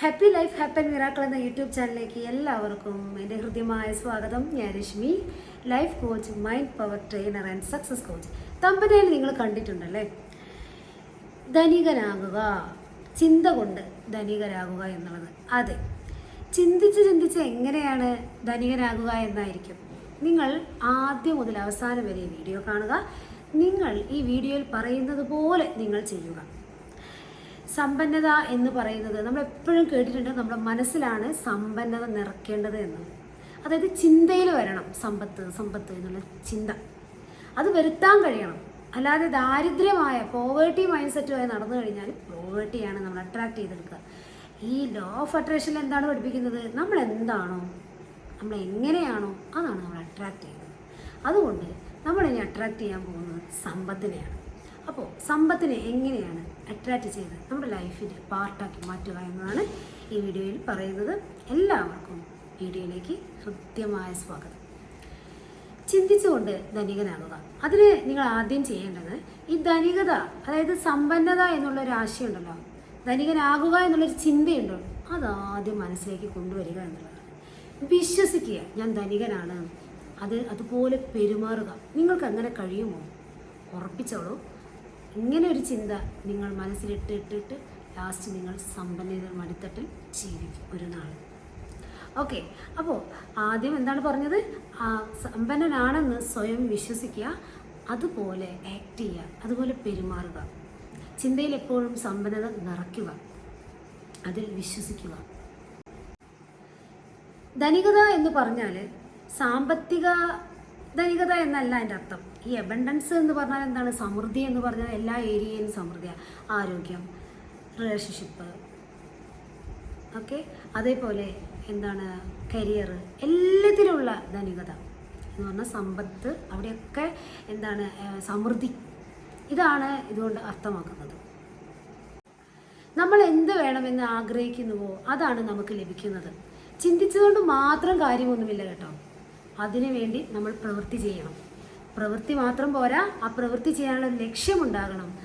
Happy life happen miracle എന്ന YouTube ചാനലിലേക്ക് എല്ലാവർക്കും എന്റെ ഹൃദ്യമായ സ്വാഗതം. ഞാൻ Reshmi life coach mind power trainer and success coach തമ്പനയിൽ നിങ്ങൾ കണ്ടിട്ടുണ്ടല്ലേ? ധനികനാകുക ചിന്ത കൊണ്ട് ധനികരാകുക എന്നുള്ളത്. അതെ ചിന്തിച്ച് ചിന്തിച്ച് എങ്ങനെയാണ് ധനികനാകുക എന്നായിരിക്കും. നിങ്ങൾ ആദ്യം മുതൽ അവസാനം വരെ വീഡിയോ കാണുക. നിങ്ങൾ ഈ വീഡിയോയിൽ പറയുന്നത് പോലെ നിങ്ങൾ ചെയ്യുക. സമ്പന്നത എന്ന് പറയുന്നത് നമ്മൾ എപ്പോഴും കേട്ടിട്ടുണ്ട് നമ്മുടെ മനസ്സിലാണ് സമ്പന്നത നിറയ്ക്കേണ്ടത് എന്ന്. അതായത് ചിന്തയിൽ വരണം സമ്പത്ത് സമ്പത്ത് എന്നുള്ള ചിന്ത. അത് വരുത്താൻ കഴിയണം. അല്ലാതെ ദാരിദ്ര്യമായ പോവേർട്ടി മൈൻഡ് സെറ്റുമായി നടന്നു കഴിഞ്ഞാൽ പോവേർട്ടിയാണ് നമ്മൾ അട്രാക്ട് ചെയ്തെടുക്കുക. ഈ ലോ ഓഫ് അട്രാക്ഷൻ എന്താണ് പഠിപ്പിക്കുന്നത്? നമ്മൾ എന്താണോ നമ്മൾ എങ്ങനെയാണോ അതാണ് നമ്മൾ അട്രാക്ട് ചെയ്യുന്നത്. അതുകൊണ്ട് നമ്മളിനി അട്രാക്ട് ചെയ്യാൻ പോകുന്നത് സമ്പത്തിനെയാണ്. അപ്പോൾ സമ്പത്തിനെ എങ്ങനെയാണ് അട്രാക്റ്റ് ചെയ്ത് നമ്മുടെ ലൈഫിന്റെ പാർട്ടാക്കി മാറ്റുക എന്നതാണ് ഈ വീഡിയോയിൽ പറയുന്നത്. എല്ലാവർക്കും വീഡിയോയിലേക്ക് ഹൃദ്യമായ സ്വാഗതം. ചിന്തിച്ചുകൊണ്ട് ധനികനാകുക അതിന് നിങ്ങൾ ആദ്യം ചെയ്യേണ്ടത് ഈ ധനികത അതായത് സമ്പന്നത എന്നുള്ള ഒരു ആശയമുണ്ടല്ലോ. ധനികനാകുക എന്നുള്ളൊരു ചിന്തയുണ്ടോ? അതാദ്യം മനസ്സിലേക്ക് കൊണ്ടുവരിക എന്നുള്ളതാണ്. വിശ്വസിക്കുക ഞാൻ ധനികനാണ്. അത് അതുപോലെ പെരുമാറുക. നിങ്ങൾക്ക് അങ്ങനെ കഴിയുമോ? ഉറപ്പിച്ചോളൂ. ഇങ്ങനെ ഒരു ചിന്ത നിങ്ങൾ മനസ്സിലിട്ട് ഇട്ടിട്ട് ലാസ്റ്റ് നിങ്ങൾ സമ്പന്നത മടിത്തട്ടിൽ ജീവിക്കും ഒരു നാൾ. ഓക്കെ അപ്പോൾ ആദ്യം എന്താണ് പറഞ്ഞത്? സമ്പന്നനാണെന്ന് സ്വയം വിശ്വസിക്കുക അതുപോലെ ആക്ട് ചെയ്യുക അതുപോലെ പെരുമാറുക. ചിന്തയിൽ എപ്പോഴും സമ്പന്നത നിറയ്ക്കുക അതിൽ വിശ്വസിക്കുക. ധനികത എന്ന് പറഞ്ഞാൽ സാമ്പത്തിക ധനികത എന്നല്ല എന്റെ അർത്ഥം. ഈ അബണ്ടൻസ് എന്ന് പറഞ്ഞാൽ എന്താണ്? സമൃദ്ധി എന്ന് പറഞ്ഞാൽ എല്ലാ ഏരിയയിലും സമൃദ്ധിയാണ് ആരോഗ്യം റിലേഷൻഷിപ്പ് ഓക്കെ അതേപോലെ എന്താണ്? കരിയർ എല്ലാത്തിലുള്ള ധനികത എന്ന് പറഞ്ഞാൽ സമ്പത്ത് അവിടെയൊക്കെ എന്താണ്? സമൃദ്ധി. ഇതാണ് ഇതുകൊണ്ട് അർത്ഥമാക്കുന്നത്. നമ്മൾ എന്ത് വേണമെന്ന് ആഗ്രഹിക്കുന്നുവോ അതാണ് നമുക്ക് ലഭിക്കുന്നത്. ചിന്തിച്ചതുകൊണ്ട് മാത്രം കാര്യമൊന്നുമില്ല കേട്ടോ. അതിനു വേണ്ടി നമ്മൾ പ്രവൃത്തി ചെയ്യണം. പ്രവൃത്തി മാത്രം പോരാ ആ പ്രവൃത്തി ചെയ്യാനുള്ള ലക്ഷ്യം ലക്ഷ്യമുണ്ടാകണം.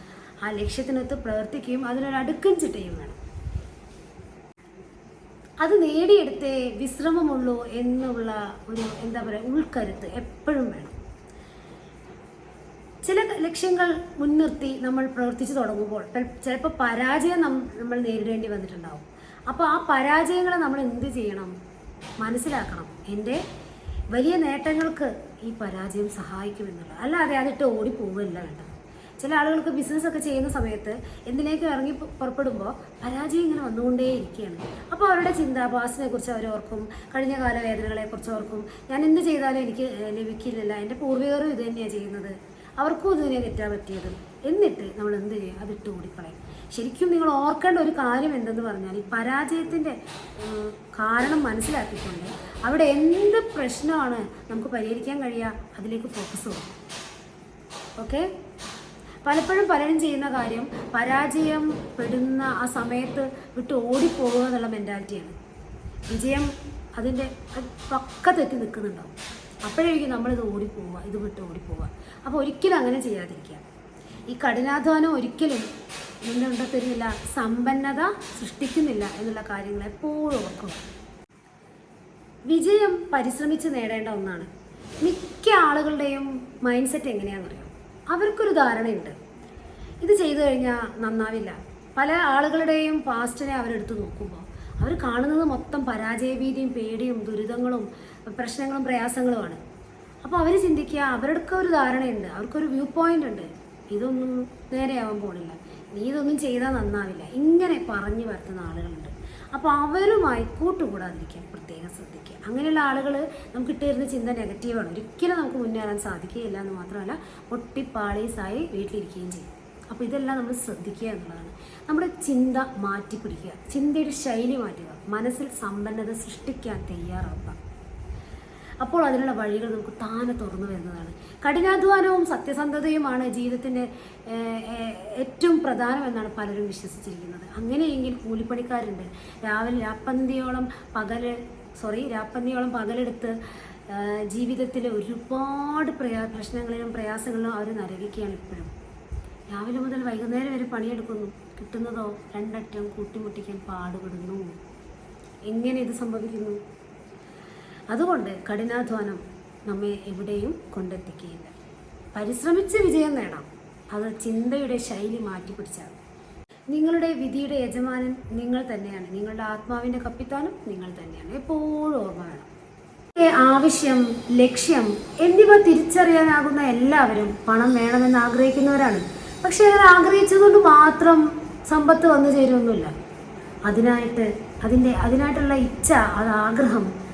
ആ ലക്ഷ്യത്തിനൊത്ത് പ്രവർത്തിക്കുകയും അതിനൊരു അടുക്കും ചിട്ടയും വേണം. അത് നേടിയെടുത്തേ വിശ്രമമുള്ളൂ എന്നുള്ള ഒരു എന്താ പറയുക ഉൾക്കരുത്ത് എപ്പോഴും വേണം. ചില ലക്ഷ്യങ്ങൾ മുൻനിർത്തി നമ്മൾ പ്രവർത്തിച്ചു തുടങ്ങുമ്പോൾ ചിലപ്പോൾ പരാജയം നമ്മൾ നേരിടേണ്ടി വന്നിട്ടുണ്ടാവും. അപ്പോൾ ആ പരാജയങ്ങളെ നമ്മൾ എന്ത് ചെയ്യണം? മനസ്സിലാക്കണം. എന്റെ വലിയ നേട്ടങ്ങൾക്ക് ഈ പരാജയം സഹായിക്കുമെന്നുള്ളത്. അല്ലാതെ അതിട്ട് ഓടിപ്പോവുകയല്ല വേണ്ടത് ചില ആളുകൾക്ക് ബിസിനസ് ഒക്കെ ചെയ്യുന്ന സമയത്ത് എന്തിനേക്ക് ഇറങ്ങി പുറപ്പെടുമ്പോൾ പരാജയം ഇങ്ങനെ വന്നുകൊണ്ടേ വന്നുകൊണ്ടേയിരിക്കുകയാണ്. അപ്പോൾ അവരുടെ ചിന്ത ചിന്താഭാസിനെ കുറിച്ച് അവർ ഓർക്കും കഴിഞ്ഞ കാല വേദനകളെ കുറിച്ച് ഓർക്കും ഞാൻ എന്ത് ചെയ്താലും എനിക്ക് ലഭിക്കില്ല എന്റെ പൂർവികരും ഇത് തന്നെയാണ് ചെയ്യുന്നത്. അവർക്കും ഇത് തന്നെ തെറ്റാൻ പറ്റിയത്. എന്നിട്ട് നമ്മൾ എന്ത് ചെയ്യും അതിട്ട് ഓടിക്കളയും ശരിക്കും നിങ്ങൾ ഓർക്കേണ്ട ഒരു കാര്യം എന്തെന്ന് പറഞ്ഞാൽ ഈ പരാജയത്തിന്റെ കാരണം മനസ്സിലാക്കിക്കൊണ്ട് അവിടെ എന്ത് പ്രശ്നമാണ് നമുക്ക് പരിഹരിക്കാൻ കഴിയുക അതിലേക്ക് ഫോക്കസ് കൊടുക്കും ഓക്കെ പലപ്പോഴും പലരും ചെയ്യുന്ന കാര്യം പരാജയം പെടുന്ന ആ സമയത്ത് വിട്ട് ഓടിപ്പോവുക എന്നുള്ള മെന്റാലിറ്റിയാണ് വിജയം അതിന്റെ പക്ക തെറ്റി നിൽക്കുന്നുണ്ടാവും. അപ്പോഴായിരിക്കും നമ്മളിത് ഓടിപ്പോവുക ഇത് വിട്ട് ഓടിപ്പോവുക. അപ്പോൾ ഒരിക്കലും അങ്ങനെ ചെയ്യാതിരിക്കുക. ഈ കഠിനാധ്വാനം ഒരിക്കലും എന്തുണ്ട തരുന്നില്ല സമ്പന്നത സൃഷ്ടിക്കുന്നില്ല എന്നുള്ള കാര്യങ്ങൾ എപ്പോഴും ഓർക്കുക വിജയം പരിശ്രമിച്ച് നേടേണ്ട ഒന്നാണ്. മിക്ക ആളുകളുടെയും മൈൻഡ് സെറ്റ് എങ്ങനെയാണെന്നറിയാം? അവർക്കൊരു ധാരണയുണ്ട്. ഇത് ചെയ്തു കഴിഞ്ഞാൽ നന്നാവില്ല. പല ആളുകളുടെയും പാസ്റ്റിനെ അവരെടുത്ത് നോക്കുമ്പോൾ അവർ കാണുന്നത് മൊത്തം പരാജയഭീതിയും പേടിയും ദുരിതങ്ങളും പ്രശ്നങ്ങളും പ്രയാസങ്ങളുമാണ്. അപ്പോൾ അവർ ചിന്തിക്കുക അവരുടെ ഒരു ധാരണയുണ്ട്. അവർക്കൊരു വ്യൂ പോയിന്റ് ഉണ്ട്. ഇതൊന്നും നേരെയാവാൻ പോണില്ല. നീ ഇതൊന്നും ചെയ്താൽ നന്നാവില്ല. ഇങ്ങനെ പറഞ്ഞു വരുത്തുന്ന ആളുകളുണ്ട്. അപ്പോൾ അവരുമായി കൂട്ടുകൂടാതിരിക്കാൻ പ്രത്യേകം ശ്രദ്ധിക്കുക. അങ്ങനെയുള്ള ആളുകൾ നമുക്ക് കിട്ടിയിരുന്ന ചിന്ത നെഗറ്റീവാണ് ഒരിക്കലും നമുക്ക് മുന്നേറാൻ സാധിക്കുകയില്ല എന്ന് മാത്രമല്ല പൊട്ടിപ്പാളീസായി വീട്ടിലിരിക്കുകയും ചെയ്യും. അപ്പോൾ ഇതെല്ലാം നമ്മൾ ശ്രദ്ധിക്കുക എന്നുള്ളതാണ്. നമ്മുടെ ചിന്ത മാറ്റി പിടിക്കുക ചിന്തയുടെ ശൈലി മാറ്റുക. മനസ്സിൽ സമ്പന്നത സൃഷ്ടിക്കാൻ തയ്യാറാവുക. അപ്പോൾ അതിനുള്ള വഴികൾ നമുക്ക് താനെ തുറന്നു വരുന്നതാണ്. കഠിനാധ്വാനവും സത്യസന്ധതയുമാണ് ജീവിതത്തിന്റെ ഏറ്റവും പ്രധാനമെന്നാണ് പലരും വിശ്വസിച്ചിരിക്കുന്നത്. അങ്ങനെയെങ്കിൽ കൂലിപ്പണിക്കാരുണ്ട്. രാവിലെ രാപ്പന്തിയോളം പകൽ സോറി രാപ്പന്തിയോളം പകലെടുത്ത് ജീവിതത്തിലെ ഒരുപാട് പ്രയാ പ്രശ്നങ്ങളിലും പ്രയാസങ്ങളിലും അവർ നരകിക്കുകയാണ് ഇപ്പോഴും. രാവിലെ മുതൽ വൈകുന്നേരം വരെ പണിയെടുക്കുന്നു. കിട്ടുന്നതോ രണ്ടറ്റം കൂട്ടിമുട്ടിക്കാൻ പാടുപെടുന്നു. എങ്ങനെ ഇത് സംഭവിക്കുന്നു? അതുകൊണ്ട് കഠിനാധ്വാനം നമ്മെ എവിടെയും കൊണ്ടെത്തിക്കുകയില്ല. പരിശ്രമിച്ച് വിജയം നേടാം. അത് ചിന്തയുടെ ശൈലി മാറ്റിപ്പിടിച്ചാൽ നിങ്ങളുടെ വിധിയുടെ യജമാനൻ നിങ്ങൾ തന്നെയാണ്. നിങ്ങളുടെ ആത്മാവിന്റെ കപ്പിത്താനും നിങ്ങൾ തന്നെയാണ്. എപ്പോഴും ഓർമ്മ വേണം. ആവശ്യം ലക്ഷ്യം എന്നിവ തിരിച്ചറിയാനാകുന്ന എല്ലാവരും പണം വേണമെന്ന് ആഗ്രഹിക്കുന്നവരാണ്. പക്ഷെ അങ്ങനെ ആഗ്രഹിച്ചതുകൊണ്ട് മാത്രം സമ്പത്ത് വന്നു ചേരുമൊന്നുമില്ല അതിനായിട്ട് അതിന്റെ അതിനായിട്ടുള്ള ഇച്ഛ അത് ആഗ്രഹം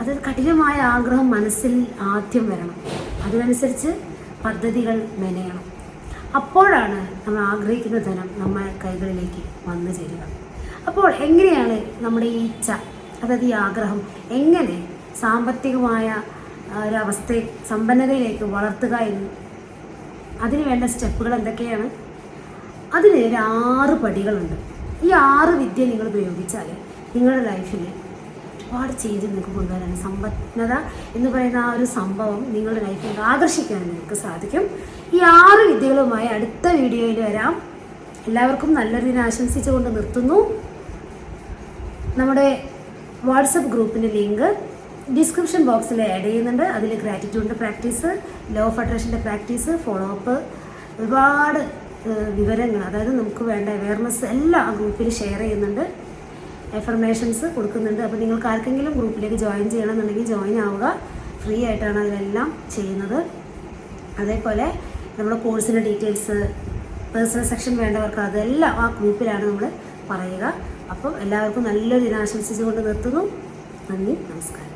അത് കഠിനമായ ആഗ്രഹം മനസ്സിൽ ആദ്യം വരണം. അതിനനുസരിച്ച് പദ്ധതികൾ മെനയണം. അപ്പോഴാണ് നമ്മൾ ആഗ്രഹിക്കുന്ന ധനം നമ്മുടെ കൈകളിലേക്ക് വന്നു ചേരുക. അപ്പോൾ എങ്ങനെയാണ് നമ്മുടെ ഈ ഇച്ഛ അതായത് ഈ ആഗ്രഹം എങ്ങനെ സാമ്പത്തികമായ ഒരവസ്ഥയെ സമ്പന്നതയിലേക്ക് വളർത്തുക എന്ന് അതിന് വേണ്ട സ്റ്റെപ്പുകൾ എന്തൊക്കെയാണ്? അതിന് ഒരു ആറ് പടികളുണ്ട്. ഈ ആറ് വിദ്യ നിങ്ങൾ ഉപയോഗിച്ചാൽ നിങ്ങളുടെ ലൈഫിൽ ഒരുപാട് ചേഞ്ച് നിങ്ങൾക്ക് കൊണ്ടുവരാൻ സമ്പന്നത എന്ന് പറയുന്ന ആ ഒരു സംഭവം നിങ്ങളുടെ ലൈഫിൽ ആകർഷിക്കാൻ നിങ്ങൾക്ക് സാധിക്കും. ഈ ആറ് വിദ്യകളുമായി അടുത്ത വീഡിയോയിൽ വരാം. എല്ലാവർക്കും നല്ലൊരു ദിനം ആശംസിച്ചുകൊണ്ട് നിർത്തുന്നു. നമ്മുടെ വാട്സപ്പ് ഗ്രൂപ്പിന്റെ ലിങ്ക് ഡിസ്ക്രിപ്ഷൻ ബോക്സിൽ ആഡ് ചെയ്യുന്നുണ്ട്. അതിൽ ഗ്രാറ്റിറ്റ്യൂഡിന്റെ പ്രാക്ടീസ് ലോ ഓഫ് അട്രാക്ഷന്റെ പ്രാക്ടീസ് ഫോളോ അപ്പ് ഒരുപാട് വിവരങ്ങൾ അതായത് നമുക്ക് വേണ്ട അവയർനെസ് എല്ലാം ആ ഗ്രൂപ്പിൽ ഷെയർ ചെയ്യുന്നുണ്ട്. ഇൻഫർമേഷൻസ് കൊടുക്കുന്നുണ്ട്. അപ്പോൾ നിങ്ങൾക്ക് ആർക്കെങ്കിലും ഗ്രൂപ്പിലേക്ക് ജോയിൻ ചെയ്യണമെന്നുണ്ടെങ്കിൽ ജോയിൻ ആവുക. ഫ്രീ ആയിട്ടാണ് അതിലെല്ലാം ചെയ്യുന്നത്. അതേപോലെ നമ്മുടെ കോഴ്സിന്റെ ഡീറ്റെയിൽസ് പേഴ്സണൽ സെക്ഷൻ വേണ്ടവർക്ക് അതെല്ലാം ആ ഗ്രൂപ്പിലാണ് നമ്മൾ പറയുക. അപ്പം എല്ലാവർക്കും നല്ലൊരു ദിനാശംസിച്ചുകൊണ്ട് നിർത്തുന്നു. നന്ദി നമസ്കാരം.